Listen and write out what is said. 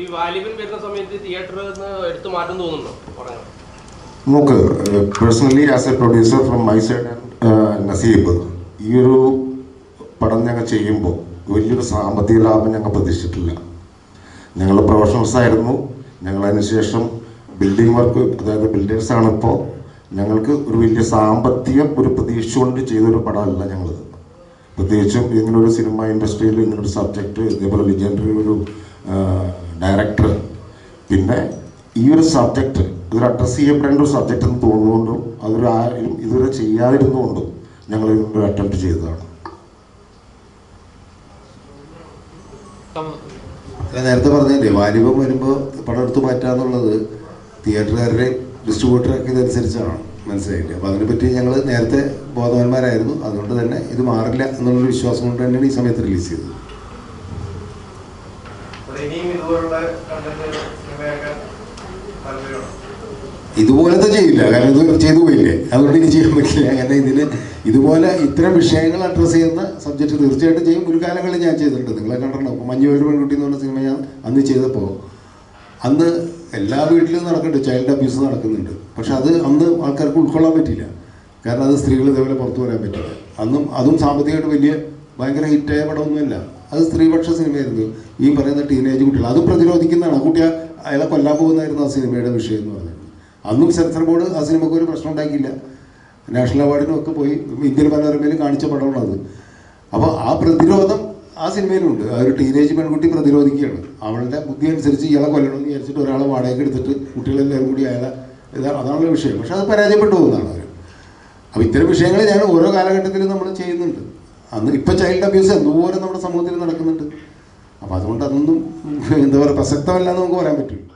ഈ എടുത്തു personally as a producer from my side Naseeb ഈ ഒരു പടം ഞങ്ങൾ ചെയ്യുമ്പോൾ വലിയൊരു സാമ്പത്തിക ലാഭം ഞങ്ങൾ പ്രതീക്ഷിച്ചിട്ടില്ല. ഞങ്ങൾ പ്രൊഫഷണൽസ് ആയിരുന്നു. ഞങ്ങൾ അതിനുശേഷം ബിൽഡിംഗ് വർക്ക് അതായത് ബിൽഡേഴ്സ് ആണ് ഇപ്പോൾ. ഞങ്ങൾക്ക് ഒരു വലിയ സാമ്പത്തികം ഒരു പ്രതീക്ഷ കൊണ്ട് ചെയ്തൊരു പടമല്ല ഞങ്ങളത്. പ്രത്യേകിച്ചും ഇങ്ങനൊരു സിനിമ ഇൻഡസ്ട്രിയിൽ ഇങ്ങനൊരു സബ്ജക്റ്റ് ഇതേപോലെ ലിജൻഡറി ഒരു ഡയറക്ടർ പിന്നെ ഈ ഒരു സബ്ജക്റ്റ് ഇതൊരു അഡ്രസ്സ് ചെയ്യപ്പെടേണ്ട ഒരു സബ്ജക്റ്റ് എന്ന് തോന്നുന്നുകൊണ്ടും അതൊരു ആരും ഇതുവരെ ചെയ്യാതിരുന്നുകൊണ്ടും ഞങ്ങൾ ഇതിനൊരു അറ്റംപ്റ്റ് ചെയ്തതാണ്. നേരത്തെ പറഞ്ഞില്ലേ വാലിബം വരുമ്പോൾ പടം എടുത്ത് മാറ്റാന്നുള്ളത് തിയേറ്ററുകാരുടെയും ഡിസ്ട്രിബ്യൂട്ടറൊക്കെ ഇതനുസരിച്ചാണ്. മനസ്സിലായില്ലേ? അപ്പോൾ അതിനെപ്പറ്റി ഞങ്ങൾ നേരത്തെ ബോധവാന്മാരായിരുന്നു. അതുകൊണ്ട് തന്നെ ഇത് മാറില്ല എന്നുള്ളൊരു വിശ്വാസം കൊണ്ട് തന്നെയാണ് ഈ സമയത്ത് റിലീസ് ചെയ്തത്. ഇതുപോലത്തെ ചെയ്യില്ല. കാരണം ഇത് ചെയ്തു പോയില്ലേ? അതുകൊണ്ട് ഇനി ചെയ്യാൻ പറ്റില്ല. കാരണം ഇതിന് ഇതുപോലെ ഇത്തരം വിഷയങ്ങൾ അഡ്രസ്സ് ചെയ്യുന്ന സബ്ജക്റ്റ് തീർച്ചയായിട്ടും ചെയ്യും. ഒരു കാലങ്ങളിൽ ഞാൻ ചെയ്തിട്ടുണ്ട്. നിങ്ങളെ കണ്ടിട്ടുണ്ടോ അപ്പോൾ മഞ്ഞു ഒരു പെൺകുട്ടി എന്ന് പറഞ്ഞ സിനിമ ഞാൻ അന്ന് ചെയ്തപ്പോൾ അന്ന് എല്ലാ വീട്ടിലും നടക്കുന്നുണ്ട്. ചൈൽഡ് അബ്യൂസ് നടക്കുന്നുണ്ട്. പക്ഷെ അത് അന്ന് ആൾക്കാർക്ക് ഉൾക്കൊള്ളാൻ പറ്റില്ല കാരണം അത് സ്ത്രീകൾ ഇതേപോലെ പുറത്തു വരാൻ പറ്റില്ല അന്നും അതും സാമ്പത്തികമായിട്ട് വലിയ ഭയങ്കര ഹിറ്റായ പടമൊന്നുമല്ല. അത് സ്ത്രീപക്ഷ സിനിമയായിരുന്നു. ഈ പറയുന്ന ടീനേജ് കുട്ടികൾ. അത് പ്രതിരോധിക്കുന്നതാണ്. ആ കുട്ടി അയാളെ കൊല്ലാൻ പോകുന്നതായിരുന്നു ആ സിനിമയുടെ വിഷയം എന്ന് പറയുന്നത് അന്നും സെൻസർ ബോർഡ് ആ സിനിമക്ക് ഒരു പ്രശ്നം ഉണ്ടാക്കിയില്ല. നാഷണൽ അവാർഡിനും ഒക്കെ പോയി ഇന്ത്യൻ മനോരമയിൽ കാണിച്ച പടമാണത് അപ്പോൾ ആ പ്രതിരോധം ആ സിനിമയിലുണ്ട്. ആ ഒരു ടീനേജ് പെൺകുട്ടി പ്രതിരോധിക്കുകയാണ്. അവളുടെ ബുദ്ധി അനുസരിച്ച് ഇയാളെ കൊല്ലണമെന്ന് വിചാരിച്ചിട്ട് ഒരാളെ വാടകയ്ക്ക് എടുത്തിട്ട് കുട്ടികളെല്ലാവരും കൂടി അയാളെ ഇതാ അതാണുള്ള വിഷയം. പക്ഷെ അത് പരാജയപ്പെട്ടു പോകുന്നതാണ് അവർ അപ്പോൾ ഇത്തരം വിഷയങ്ങൾ ഞാൻ ഓരോ കാലഘട്ടത്തിലും നമ്മൾ ചെയ്യുന്നുണ്ട്. അന്ന് ഇപ്പം ചൈൽഡ് അബ്യൂസ് എന്തോരം നമ്മുടെ സമൂഹത്തിൽ നടക്കുന്നുണ്ട്. അപ്പോൾ അതുകൊണ്ട് അതൊന്നും എന്താ പറയുക പ്രസക്തമല്ല എന്ന് നമുക്ക് പറയാൻ പറ്റില്ല.